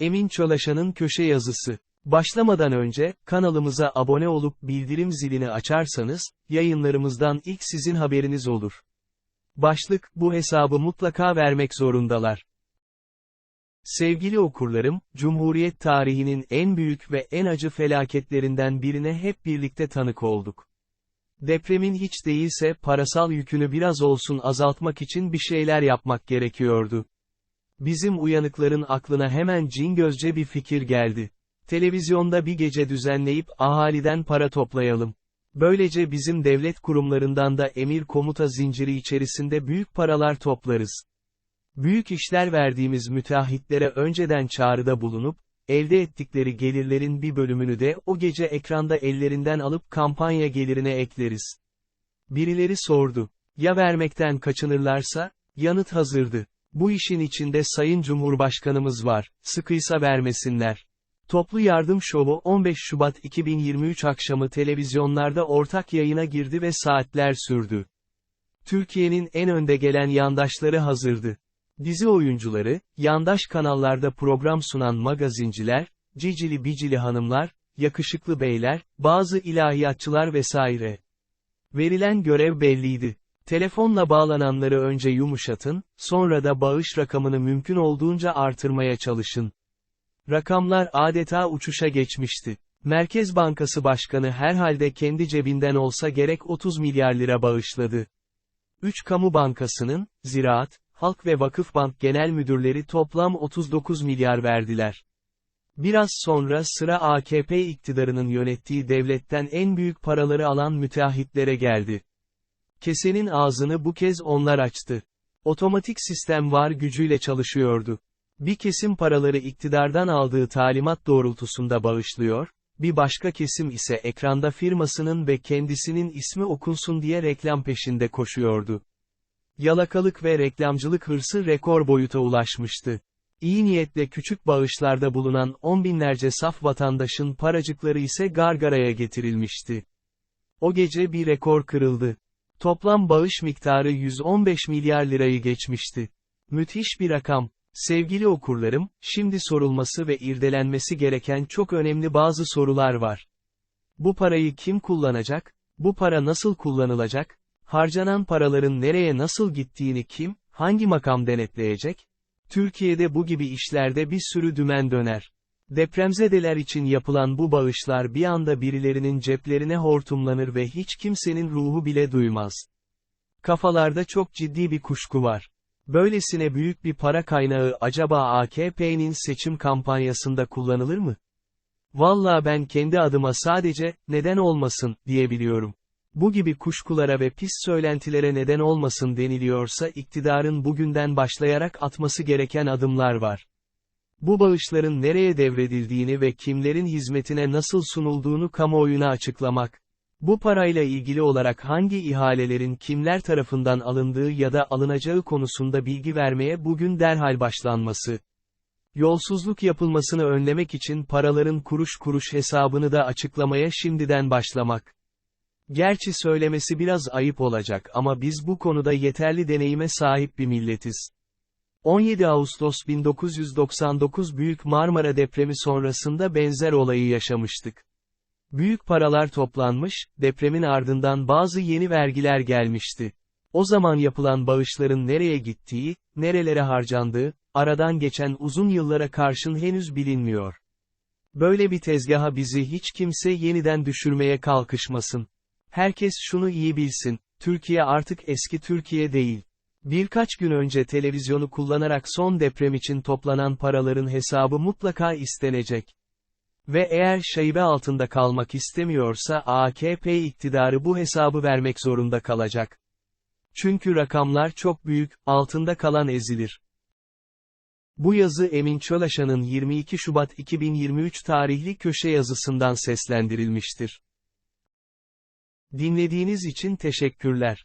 Emin Çolaşan'ın köşe yazısı. Başlamadan önce, kanalımıza abone olup bildirim zilini açarsanız, yayınlarımızdan ilk sizin haberiniz olur. Başlık, bu hesabı mutlaka vermek zorundalar. Sevgili okurlarım, Cumhuriyet tarihinin en büyük ve en acı felaketlerinden birine hep birlikte tanık olduk. Depremin hiç değilse parasal yükünü biraz olsun azaltmak için bir şeyler yapmak gerekiyordu. Bizim uyanıkların aklına hemen cingözce bir fikir geldi. Televizyonda bir gece düzenleyip ahaliden para toplayalım. Böylece bizim devlet kurumlarından da emir komuta zinciri içerisinde büyük paralar toplarız. Büyük işler verdiğimiz müteahhitlere önceden çağrıda bulunup, elde ettikleri gelirlerin bir bölümünü de o gece ekranda ellerinden alıp kampanya gelirine ekleriz. Birileri sordu. Ya vermekten kaçınırlarsa? Yanıt hazırdı. Bu işin içinde Sayın Cumhurbaşkanımız var, sıkıysa vermesinler. Toplu Yardım Şovu 15 Şubat 2023 akşamı televizyonlarda ortak yayına girdi ve saatler sürdü. Türkiye'nin en önde gelen yandaşları hazırdı. Dizi oyuncuları, yandaş kanallarda program sunan magazinciler, cicili bicili hanımlar, yakışıklı beyler, bazı ilahiyatçılar vesaire. Verilen görev belliydi. Telefonla bağlananları önce yumuşatın, sonra da bağış rakamını mümkün olduğunca artırmaya çalışın. Rakamlar adeta uçuşa geçmişti. Merkez Bankası Başkanı herhalde kendi cebinden olsa gerek 30 milyar lira bağışladı. 3 kamu bankasının, Ziraat, Halk ve Vakıfbank Genel Müdürleri toplam 39 milyar verdiler. Biraz sonra sıra AKP iktidarının yönettiği devletten en büyük paraları alan müteahhitlere geldi. Kesenin ağzını bu kez onlar açtı. Otomatik sistem var gücüyle çalışıyordu. Bir kesim paraları iktidardan aldığı talimat doğrultusunda bağışlıyor, bir başka kesim ise ekranda firmasının ve kendisinin ismi okunsun diye reklam peşinde koşuyordu. Yalakalık ve reklamcılık hırsı rekor boyuta ulaşmıştı. İyi niyetle küçük bağışlarda bulunan on binlerce saf vatandaşın paracıkları ise gargaraya getirilmişti. O gece bir rekor kırıldı. Toplam bağış miktarı 115 milyar lirayı geçmişti. Müthiş bir rakam. Sevgili okurlarım, şimdi sorulması ve irdelenmesi gereken çok önemli bazı sorular var. Bu parayı kim kullanacak? Bu para nasıl kullanılacak? Harcanan paraların nereye nasıl gittiğini kim, hangi makam denetleyecek? Türkiye'de bu gibi işlerde bir sürü dümen döner. Depremzedeler için yapılan bu bağışlar bir anda birilerinin ceplerine hortumlanır ve hiç kimsenin ruhu bile duymaz. Kafalarda çok ciddi bir kuşku var. Böylesine büyük bir para kaynağı acaba AKP'nin seçim kampanyasında kullanılır mı? Valla ben kendi adıma sadece, neden olmasın, diyebiliyorum. Bu gibi kuşkulara ve pis söylentilere neden olmasın deniliyorsa iktidarın bugünden başlayarak atması gereken adımlar var. Bu bağışların nereye devredildiğini ve kimlerin hizmetine nasıl sunulduğunu kamuoyuna açıklamak. Bu parayla ilgili olarak hangi ihalelerin kimler tarafından alındığı ya da alınacağı konusunda bilgi vermeye bugün derhal başlanması. Yolsuzluk yapılmasını önlemek için paraların kuruş kuruş hesabını da açıklamaya şimdiden başlamak. Gerçi söylemesi biraz ayıp olacak ama biz bu konuda yeterli deneyime sahip bir milletiz. 17 Ağustos 1999 Büyük Marmara depremi sonrasında benzer olayı yaşamıştık. Büyük paralar toplanmış, depremin ardından bazı yeni vergiler gelmişti. O zaman yapılan bağışların nereye gittiği, nerelere harcandığı, aradan geçen uzun yıllara karşın henüz bilinmiyor. Böyle bir tezgaha bizi hiç kimse yeniden düşürmeye kalkışmasın. Herkes şunu iyi bilsin, Türkiye artık eski Türkiye değil. Birkaç gün önce televizyonu kullanarak son deprem için toplanan paraların hesabı mutlaka istenecek. Ve eğer şaibe altında kalmak istemiyorsa AKP iktidarı bu hesabı vermek zorunda kalacak. Çünkü rakamlar çok büyük, altında kalan ezilir. Bu yazı Emin Çolaşan'ın 22 Şubat 2023 tarihli köşe yazısından seslendirilmiştir. Dinlediğiniz için teşekkürler.